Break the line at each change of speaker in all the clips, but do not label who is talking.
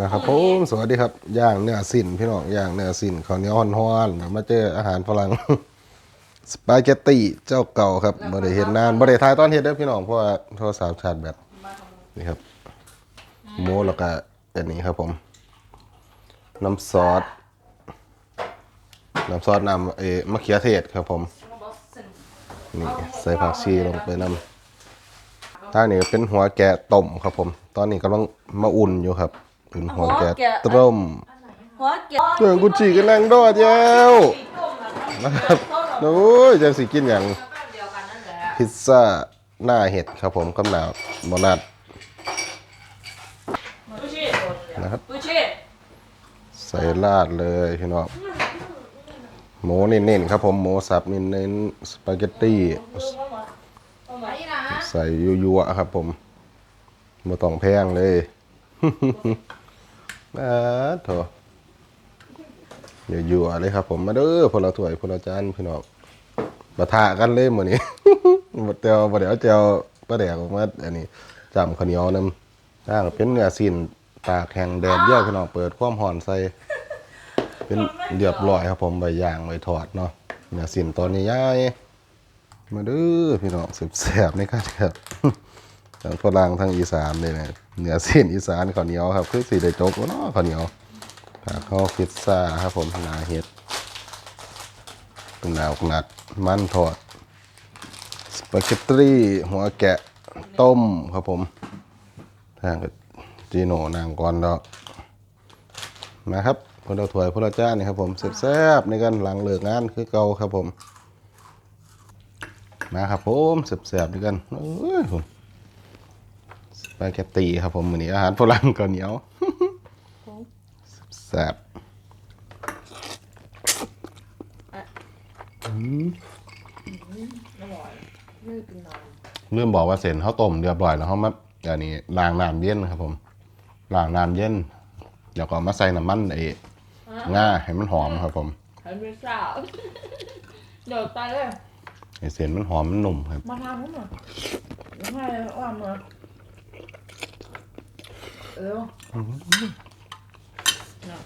นะครับผมสวัสดีครับย่างเนื้อสินพี่น้องย่างเนื้อสินข้าวเหนียวฮ้อนๆเดี๋ยวมาเจออาหารฝรั่งสปาเกตตีเจ้าเก่าครับบ่ได้เห็นนานบ่ได้ถ่ายตอนเฮ็ดเด้อพี่น้องเพราะว่าโทรศัพท์ชาร์จแบตนี่ครับหมูแล้วก็อันนี้ครับผม น้ำซอสน้ำซอสน้ำเออมะเขือเทศครับผมนี่ใส่ผักชีลงไปน้ำทางนี้ก็เป็นหัวแกะต้มครับผม ตอนนี้กำลังมาอุ่นอยู่ครับ อุ่นหัวแกะต้ม
หัวเกี่ยว
เรื่องกุจิก็นั่งดอดแย้วนะครับโอ้ยจังสิกินอย่างพิซซ่าหน้าเห็ดครับผมกำหนาวโมนัด
ผู้ชี
นะครับ
ผู้ชี
ใส่ราดเลยพี่น้องหมูเน้นๆครับผมหมูสับเน้นๆสปาเกตตี้ใส่ยัวๆครับผมมาต้องแพงเลย อ่าโถยัวๆเลยครับ ผมมาเด้อพลถ้วยพลจานพี่น้องมาทากันเลยมื้อนี้บ่เตียวบ่เดี๋ยวเจียวปลาแดกออกมาอันนี้จำข้าวเหนียวนำถ้าเป็นเนื้อสินตากแห้งแดดเยอะพี่น้องเปิดความร้อนใส่เป็นเรียบร้อยครับ ผมใบย่างใบทอดเนาะเนื้อสินตอนนี้ย่ายมาเด้อพี่น้องแซ่บๆนี่ครับครับ ทั้งฝรั่งทั้งอีสานเลยนะเนื้อสินอีสานข้าวเหนียวครับคือสีได้จบเนาะข้าวเหนียวผักข้าวพิซซ่าครับผมนาเห็ดหนาวหนัดมันทอดสปาเกตตี้หัวแกะต้มครับผมทางกับจีโน่นางก่อนแล้วนะครับพลถวยพลจ้านี่ครับผมแซ่บๆในกันหลังเลิกงานคือเก่าครับผมมาครับผมแซ่บๆด้วยกันเอ้ยผม สปาเกตตีครับผมมื้อนี้อาหารฝรั่งก็เหนียวแซ่บเริ่มบอกว่าเสร็จเขาต้มเรียบร้อยแล้วเขามาอันนี้ล้างน้ำเย็นครับผมล้างน้ำเย็นเดี๋ยวก็มาใส่น้ำมันไอ้ง่าให้มันหอมครับผม
ใครไม่ทราบเดี๋ยวตายเลย
ไอ้เส้นมันหอมมันหนุ่มครับ
มาทำให้หน่อยให้อ้อมมา เร็วน่ะ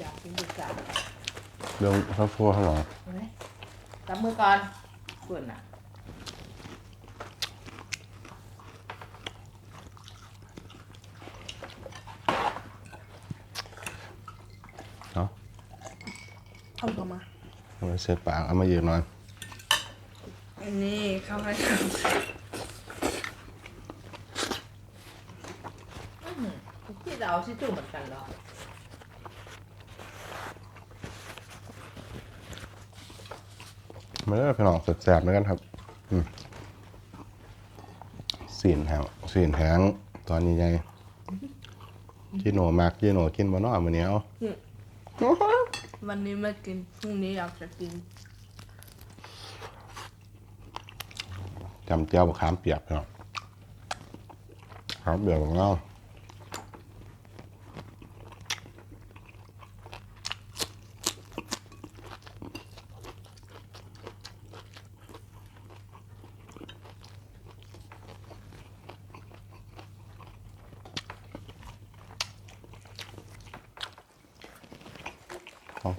อยากกินดีจ้ะ
เรื่องข้าวคั่วข้าวหลาม
เอาไหมจับมือก่อนเปิดน่ะ
เนาะ
เอาเข้ามา
เอาไปเช็ดปากเอามายืนหน่อย
อันนี้เข้าให้ทำพี่จะ เอาชิจูเหมือนกันเหรอ
มาเด้อพี่น้องแซ่บๆเหมือนกันครับอืมสีนแหงสีนแหงตอนนี้ไงจีโหนมากจีโหนกินบ่เนาะมื้อนี้เอา
วันนี้ไม่กิน พรุ่งนี้อยากจะกิน
จำเจียวบักขามเปียกพี่น้องขามเปียกของเรา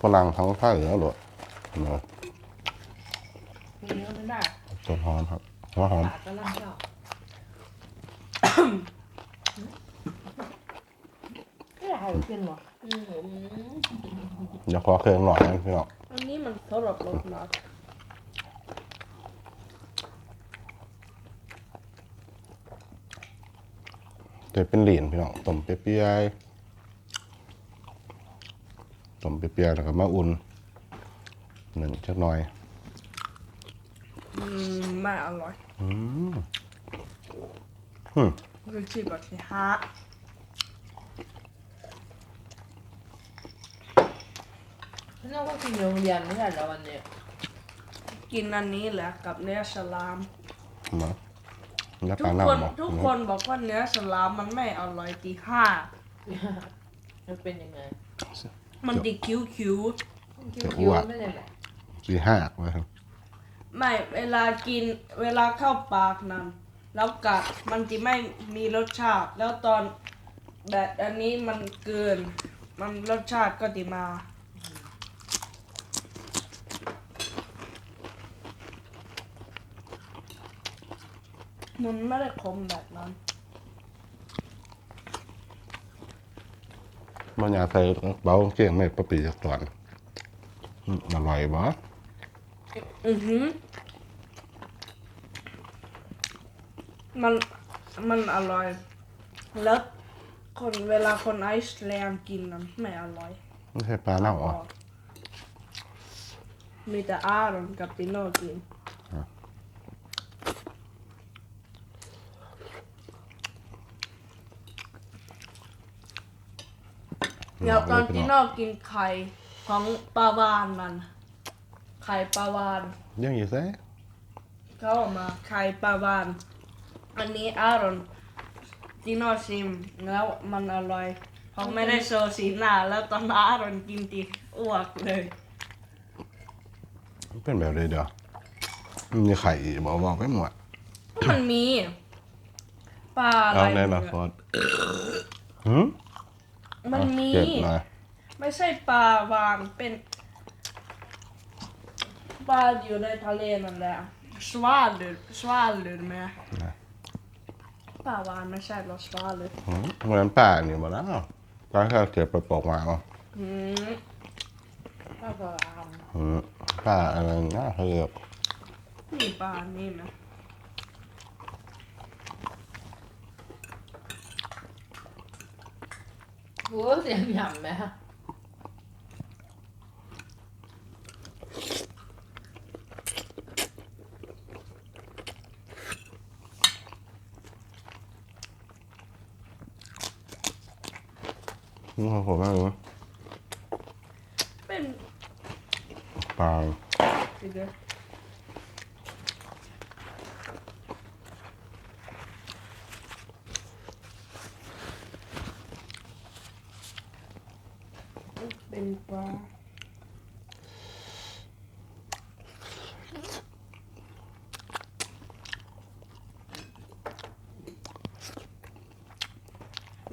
ฝรั่งทั้งภาคเหนือเลยเนาะ
พรุ่งนี้ก็ไม่ได้
ต้นหอมครับหัวหอม
ปากก็ลังเจ้าไม่อยากให้กินหรอ
เดี๋ยวขอเครื่องหน่อยนะพี่น้อง
อันนี้มันสำหรับรถนะ
เดี๋ยวเป็นเหรียญพี่น้องต้มเปรี้ยๆ ต้มเปรี้ยๆแล้วก็มาอุ่นหนึ่งจักหน่อย
อืมไม่อร่อย
อืมอืม
คือชิบแบบนี้ฮะเราก็กินโรงเรียนไม่ใช่เหรอวันนี้กินอันนี้แหละกับเนื้อฉลาม
มาแล้ว
ทุ
ปลากหน้า
คน
หมอ
ทุกคนบอกว่าเนื้อฉลามมันไม่อร่อยตีห้า
มันเป็นยังไง
มันติคิ้วคิ้ว
จะอ้วก
ไม่ได้แบบ
สีหักไว้ครับ
ๆไม่เวลากินเวลาเข้าปากนั้น แล้วกัดมันจะไม่มีรสชาติ แล้วตอนแต่อันนี้มันเกิน มันรสชาติก็ดีมามันไม่ได้คมแบบนั้น
มันอยากใส่เบาเก่งไม่ปะปีจากตอนอืมอร่อยบ่
อือหือมันมันอร่อย แล้วคนเวลาคนไอซ์แลนด์กินนั้นไม่อร่อย
ไม่ใช่ปลาเน่าอะ
มีแต่อารอนกับปิโน่กิน เดี๋ยวตอนปิโน่กินไข่ของปลาวานมัน ไข่ปลาวาน
ยังอยู่ไส
เขาเออกมาไข่ปลาวาน อันนี้อารอนจิโน่ชิมแล้วมันอร่อยเขาไม่ได้โชว์สีหน้าแล้วตอนอารอนกินตีอ้วกเลย
เป็นแบบเลยเดี๋ยวมันมีไข่อีกบอกบอกไปหมด
มันมีปลาอะไร
เอาในมา
เนี่ย
ฟอดหืม
มันมี
เก็บมา
ไม่ใช่ปลาวานเป็นปลาอยู่ในทะเลนั่นแหละสวาลสวาลไหมปลาวานไม่ใช่หรอสวาล
หืมเหมือนป่านี่หมดแล้วตอนที่เราเก็บไปปอกมาเอา
อืม
ข้าวสาร
หืมป่าอะไรนะเขาเรียก
มีปลานี่ไหม
โอ้เสียงหยำไหม
นี่ของผมไม่รู้
เป็น
ปลา
เดี๋ยวเป็นปลา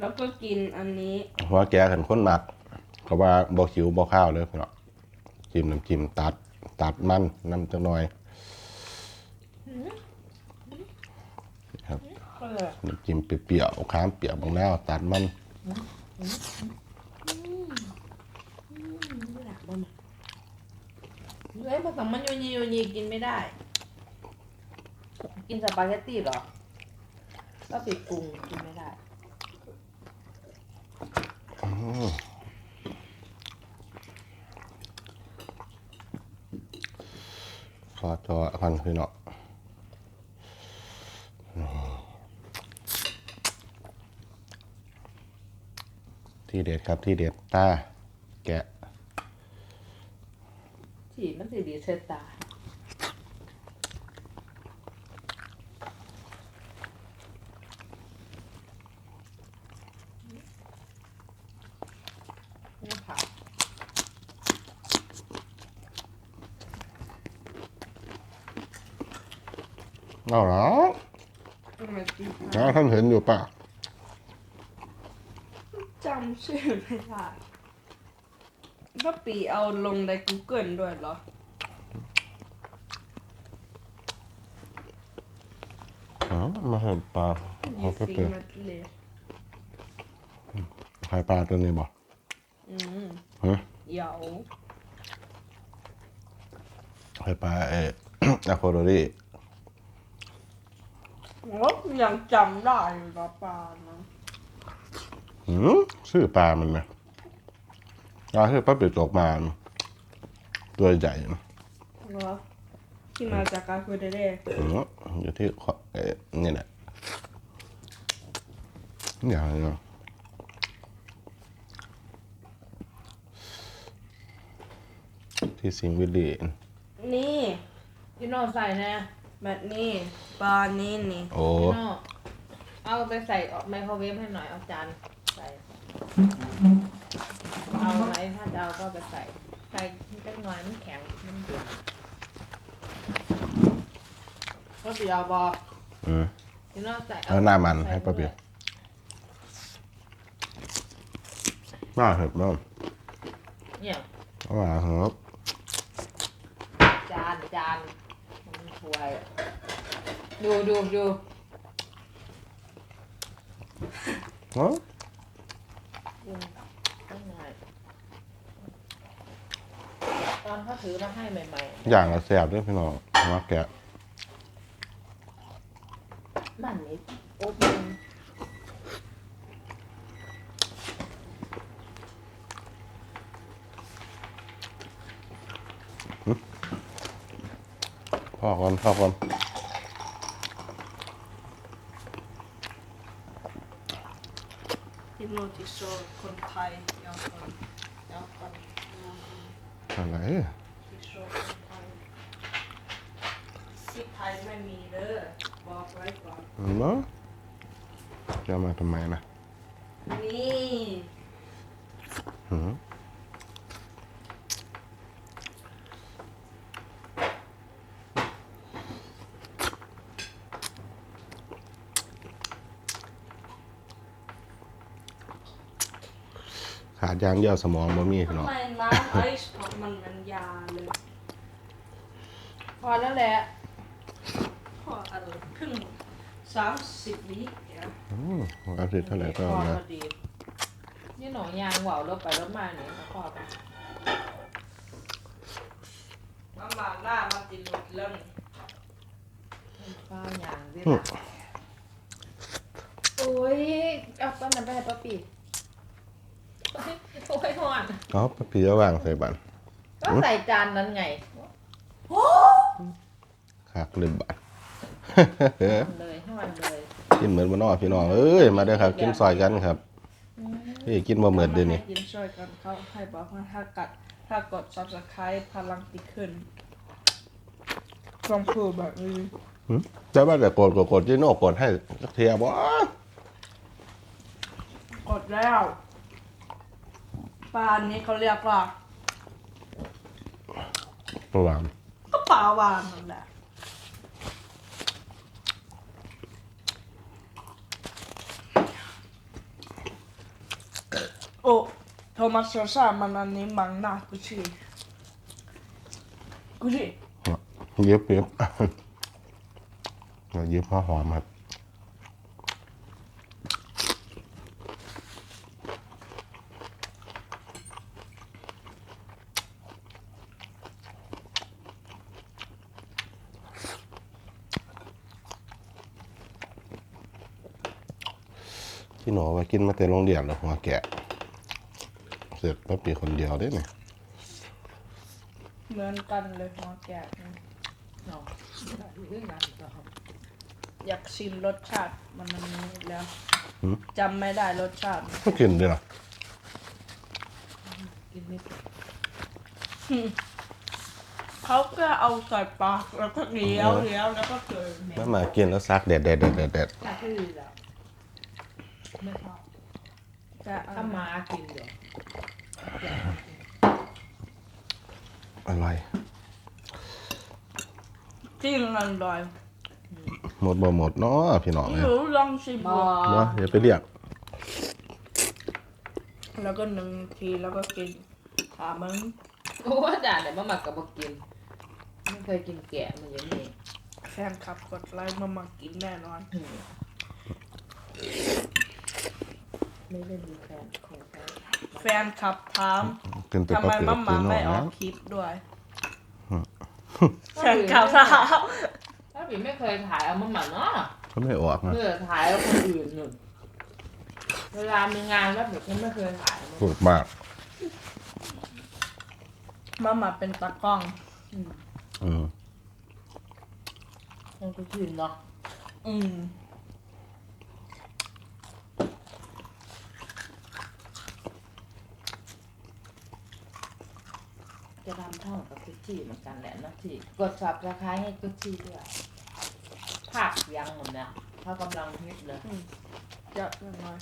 แล้วก็กินอันนี้
หัวแกขันข้นหมักเขาว่าบอคิวบอข้าวเลยพี่น้องจิ้มน้ำจิ้มตัดตัดมันน้ำจังหน่อยครับ
ก็เลย
น้ำจิ้มเปรี้ยวๆข้ามเปรี้ยวบางแล้วตัดมัน
ไม่หนักบ้าง มันโยนีโยนีกินไม่ได้ กินสปาเกตตี้เหรอ ก็ปิดปรุงกินไม่ได้
ขอจอพันพี่น้องที่เด็ดครับที่เด็ดตาแกะ
สีมันสีดีเชดตานี่ค่ะ
เอาเหรอ
มากิน
นะท่านเห็นอยู่ป่ะ
จำชื่อไม่ได้ป้าปีเอาลงใน Google ด้วยเหรอ
อ๋อ มาเห็นปลาเขา
ยี่
ก็
สิ
เป็น
นาทีเลย
ใครปลาตัวนี้บ่
อืม
ฮะ
เดี๋ยว
ใครปลาเออะโคโดรี
โอ้ยังจำได้อยู่นะปลานะ
หืมชื่อปลามันนะปลาคือปลาปิดตกมาตัวใหญ่นะ
เหรอที่มาจากกาคูเดเร่
อืมอยู่ที่ขอเออนี่แหละอย่างนี้เนาะที่สิงห์วิลลี
นี่
พี่โน่ใส่นะ
แบบนี้ปลานี่นี่
โอ้
พี่โน่เอาไปใส่ไมโครเวฟให้หน่อยเอาจานใส่เอาไหนถ้าจะเอาก็ไปใส่ใส่เล็กน้อยมันแข็งมันเดือด ก็เดี๋ยวบอก
อืม
พี่โน่ใส่
เอาหน้ามันให้ป้าเบียร์น่าเห็ดบ้าง
เนี่ย
เอามาครับ
จานจานมันถ้วยดูดูดู
เนาะ
ดูต้องไงตอนเขาถือมาให้ใหม่
อย่างละแสบด้วยพี่น้องมาแกะ
ๆ บ้านนี้โอ๊บมัน
พ่อก่อนพอก่อน
ฮิปโนติโซคนไทยยาวคนยาวคน
อะไร
ติโซคนไทยที่ไทยไม่มีเด้อ บอกไว้ก่อน
เนาะจะเอามาทำไมนะ
นี่
หืมขาดยางเยี่ยวสมองบ่มีพี่น้อง
ทำไมน้ำไอซ์ของมันมันยาเลย
พอแล้วแหละ
พออะไรครึ่งสามสิบวิเนี่ย
อืมเอาสิเท่าไหร่ก็
พ
เอา
อ
นะ
พอดีนี่หนองยางเหว่าวรถไปรถมาเนี่ยพอไป
น้ำมันหน้ามันติดหลุดแล้วนี่
ข้าวยางด้วยนะโอ้ยเอาต้นนั้นไปให้ป้าปีโอ้ยโอ้ยหอน
เอาปะพี่จะวางใส่บัน
ก็ใส่จานนั้นไง
คักลืมบัน
เลยให้มันเลย
กินเหมือนบ้านนอกพี่น้องเอ้ยมาเด้อครับ กินซอยกันครับพี่กินบ่เหมือนเด้อนี่
ให้กินช่วยกันเขาให้บอกว่าถ้ากัด ถ้ากด subscribe พลังติขึ้นต้องพูดแบบนี้
หึแต่ว่าแต่กดกดกดจีโน่กดให้สักเทียบ่
กดแล้วปลาอันนี้เขาเรียกว่า
ระหว่าง
ก็ปลาวานนั่นแหละ โอ้โทมัสโซซ่ามันอันนี้มังนากุชิกุชิ
เย็บเย็บเย็บผ้าหอมครับพี่หนูมากินมาแต่โรงเรียนแล้วหัวแกะ สร็จปั๊บมีคนเดียวได้ไหม
เหมือนกันเลยหัวแกะนี่
เนาะเรื่องนั้นก็เอา
อยากชิมรสชาติมันอันนี้แล้ว
หืม
จำไม่ได้รสชาติ
ก็กินด้วยนะ
กินไม่เป็น
เขาก็เอาใส่ปากแล้วก็เลี้ยวเลี้ยวแล้วก็เกิน
มามากินแล้วซักเด็ดเด็ดเด็ดเด็ดเด็ด
ถ้าคือแล้วไม่ชอบ
แต่อั
ถ้านมากินเดี๋ยว
อร่อย
จริงอร่อย
หมดบ่หมดเนาะพี่น้อง
ห
เนี่ย
นูลองชิม
บ
ดู
อ
เนาะอย่าไปเรียก
แล้วก็หนึ่งทีแล้วก็กินขามัน
โอ้อาจารย์เนี่ยมาหมักกับบอกกินไม่เคยกินแกะมันอย่างนี้
แฟนคลับกดไลค์มามากินแน่นอน
อืมไม่ได้มีแฟนของแฟน
แฟนคลับถาม
กินแต่
ทำ
ปลา
ไม
เปลือ
มั
ก
ม
พี่
มา
น้อ
ไม่
ง
ออ
นะ
กคลิปด้วยแฟนคลับถาม
ถ้าบีไม่เคยถ่ายเอามาหมักเนาะ
เขาไม่ออกนะ
เพื่อถ่ายเอาคนอื่นหนึ่งเวลามีงานแล้วแบบฉันไม่เคยถ่ายเอามา
พูดมาก
มามาเป็นตากล้อง
อืม
อืม
มันก็ชินเนาะ
อืม
จะทำเท่ากับกุชชี่เหมือนกันแหละนะที่กดสับราคาให้กุชชี่ด้วยภาคยังหมดเนี่ยเขากำลังฮิตเลย
เยอะหน่อย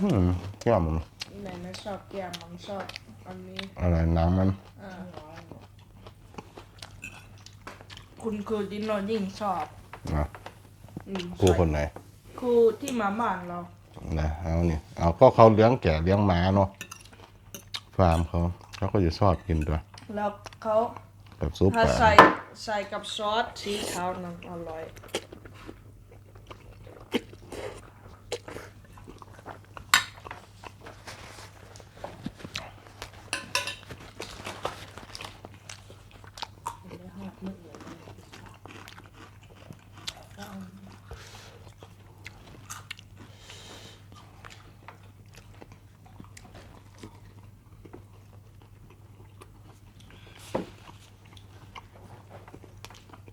อืมแก้วมัน
ไหนไม่ชอบแก้มมันชอบอันนี้
อะไรน้ำมัน
อ่าคุณครูดิโนยิ่งชอบ
นะ
อืม
ครูคนไหน
ครูที่มาบ้านเรา
นะเอานี่เอาก็เขาเลี้ยงแก่เลี้ยงหมาเนาะฟาร์มเขาเขาก็จะชอบกินด้วย
แล้วเขา
แบบซุป
ถ้า
ปลา
ใส่ใส่กับซอสสีขาวนั้นอร่อย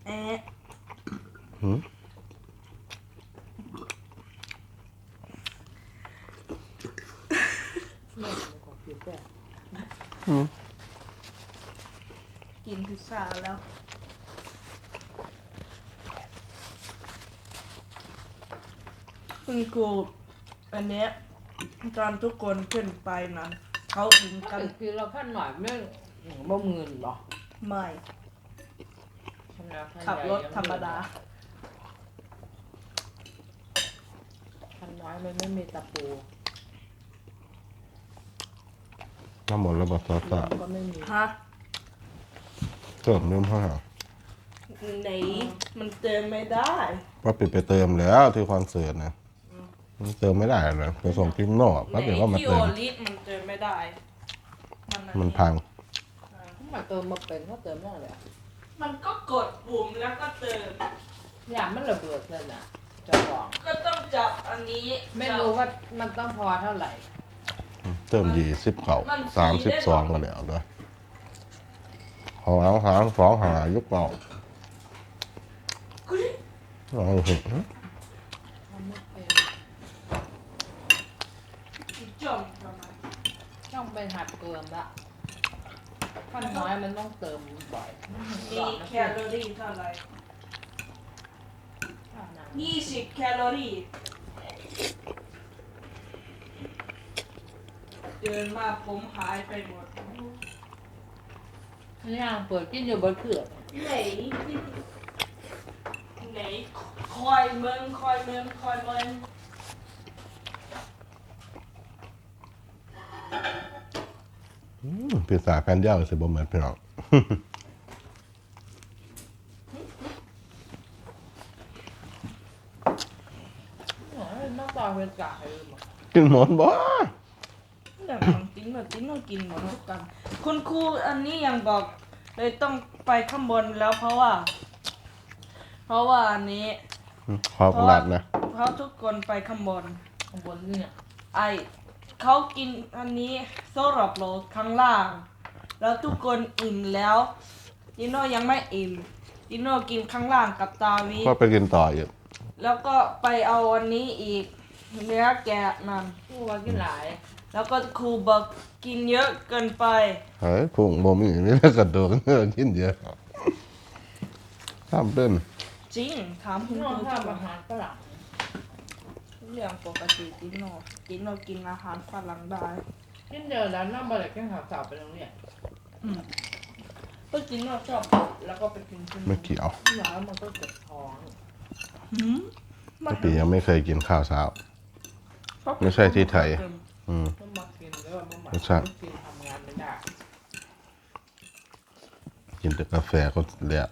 เอ๊ะ
หืม
กินพิซซ่าแล้ว คุณครูอันเนี้ยตอนทุกคนขึ้นไปนั้นเขาถึง
ก็
กัน
คือเราขั้นหน่อยไม่บ่มืนหรอ
ไม่
ขั้นแล้วขั้น
ขับ
ใหญ่
รถธรรมดา
ขั้นน้อยมันไม่มีตะปู
น้ำหมดแล้วบอกซอส
เราก็ไม่มี
ฮะ
เติมเริ่มห้า
ไหนมันเติมไม่ได้
ว่าปิดไปเติมแล้วที่คอนเสิร์ตนะมันเติมไม่ได้เลยไปส่งที่นอก
ไหน
แล้วเดี๋ยวว่ามา
ที่
เติ
โอ
ม
ลิฟมันเติมไม่ได้ มันอั
มันพัง
ถ้ามาเติมมาเป็นก็เติมได้เลย
มันก็กดปุ่มแล้วก็เติม
อย่างมันระเบิดเลยนะจะบอก
ก็ต้องจับอันนี้
ไม่รู้ว่ามันต้องพอเท่าไหร่
เติมยี่สิบเข่า
มัน
สามสิบสองกันแล้วด้วยหอหางสองหายุกเป่า
กุ๊ย
ลองเห็น
มันไม่เป็น
จมทำไม
ต้องไปหัดเติมละขั้นน้อยมันต้องเติมบ่อย
มีแคลอรี่เท่าไหร่ยี่สิบแคลอรี่ เดินมาผมหายไปหมด
นี่ยังเปิดกินอยู่บนเขื่อน
ไหนไหนคอยเมืองคอยเมืองคอยเมือง
พิซซ่าแผ่นยาวสิบ่เหมือนพี่น้อง
กจากเป็นกะเลยมั้ง
กินหมดบ่
แต่ของจริงแบบจริงเรากินหมดทุกกัน คุณครูอันนี้ยังบอกเลยต้องไปข้างบนแล้วเพราะว่า เพราะว่าอันนี้
ขอบหนักนะ
เพราะทุกคนไปข้างบน
ข้างบนเนี่ย
ไอเขากินอันนี้โซรับโรสข้างล่าง แล้วทุกคนอิ่มแล้วดิโน่ยังไม่อิ่มดิโน่กินข้างล่างกับตาวิ
ก็ไปกินต่ออีก
แล้วก็ไปเอาอันนี้อีกเนื้อแกะนั่น
กูว่ากินหลาย
แล้วก็ครูบอกกินเยอะเกินไป
เฮ้ยพุงบ่มีนี่แล้วกระโดดเออกินเยอะทำเป็น
จริงถามคุณ
น
ค
อก
รู
จาก
จะบอ
อากหารฝรั่ง
เรื่องปกติดิโน่ดิโน่กินอาหารฝรั่งได้
กินเดียวแล้วน้ำบริกินข้าวสาวไปโรงเรียน
อืมก็ดิโน่ชอบแล้วก็ไปกินที่
ไม่
นู่น
เกี่ยว
แล้วมันก็เจ็บท้อง
หืม
ปกติยังไม่เคยกินข้าวเช้า ไม่ใช่ที่ไทยอืม
ต้องมากิน แล้วมันมา
ไม่ใช่
กินทำงานไม่ได้
กินแต่กาแฟก็เละ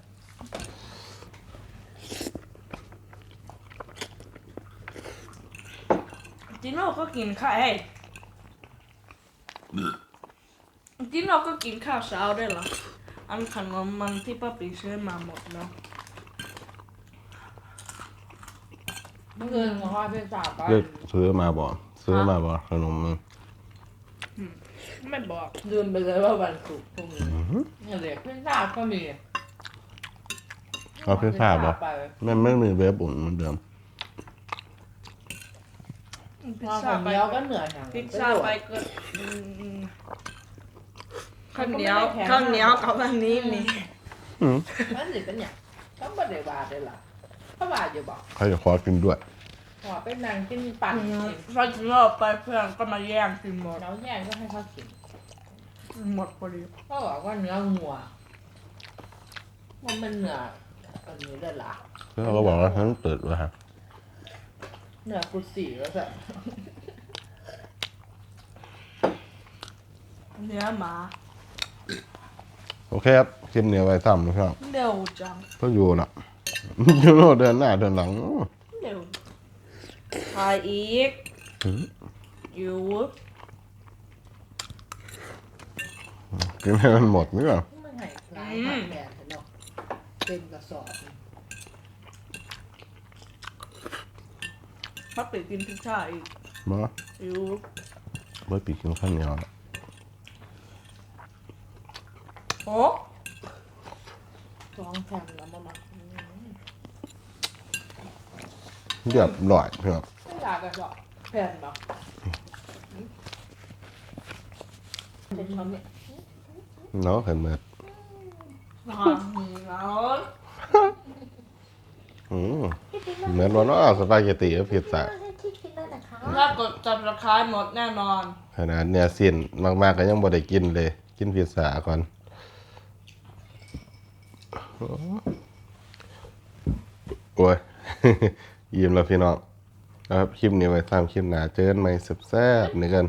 จิโน่ก็กินข้าวเอ้ยจิโน่ก็กินข้าวเช้าได้วยเหรอ อันขนมมันที่ป้าปีซื้อมาหมดแล้ว
เมื่อคืนเขาไปสาบไป
เลือกซื้อมาบ่ ซื้อมาบ่ขนมมึง
ไม่บอก
ลืมไปเลยว่าวันศุกร์พรุ่งนี้เนี่ยเด็กขึ้นทราบก็มี
เอาพิซซ่าบ่
ไป
ไม่ไม่มีเวฟอุ่นเหมือนเดิม
พิซ
พอ
ซ่า
คน
ไป
เดียวก็เหนื่อยหาง
พิซซ่าไปก็อืมข้าวเหนียวข้าวเหนียวกับอันนี้นี่
อืม
มันสิเป็นอย่างต้องบริวารเลยล่ะเขาบาอยู่บอก
เขาจะขอกินด้วย
ขอไปนั่งกินปั่นกิน
พอจิโน่ไปเพื่อนก็มาแย่งกินหมด
แล้วแย่งก็ให้เขากิน
หมดพอดี
เขาบอกว่าเนื้องัวมันเป็นเนื้ออันนี้เลยล่ะ
แล้วเขาก็บอกว่าฉันเปิดไว้ฮะ
เนื้อกุฏิแล้วแบบ
เนื้อหมา
โอเคครับคลิปนี้ไว้ซ้ำนะครับ
เร็วจัง
ก็อยู่น่ะอยู่โน่นเดินหน้าเดินหลัง
เร็วถ่ายอีกอยู่
กินให้มันหมดนี่ก่อน
มันให้หลายผักแดดเนาะเต็มกระสอบ
พักไปกินพิซซ่าอีก
มา
อยู่
ไว้ปีกกินข้าวเหนียวละ
โอ้
สองแผ่นแล้วมามา
เรียบร้อยครับ
ไม่อยากกระสอบแผ่นเนาะเป็นคำนี้
เนาะเห็นไหม
ทางแล้ว
อืมเหมือนว่าเนาะสปาเกตตีกับพิซซ่า
ถ้ากดจับราคายหมดแน่นอน
ขนาดเนี่ยสิ้นมากๆก็ยังบ่ได้กินเลย กินพิซซ่าก่อนโอ้ยยิ้มแล้วพี่น้อง นะครับคลิปนี้ไว้ตามคลิปหน้าเจอกันใหม่แซ่บๆนี่กัน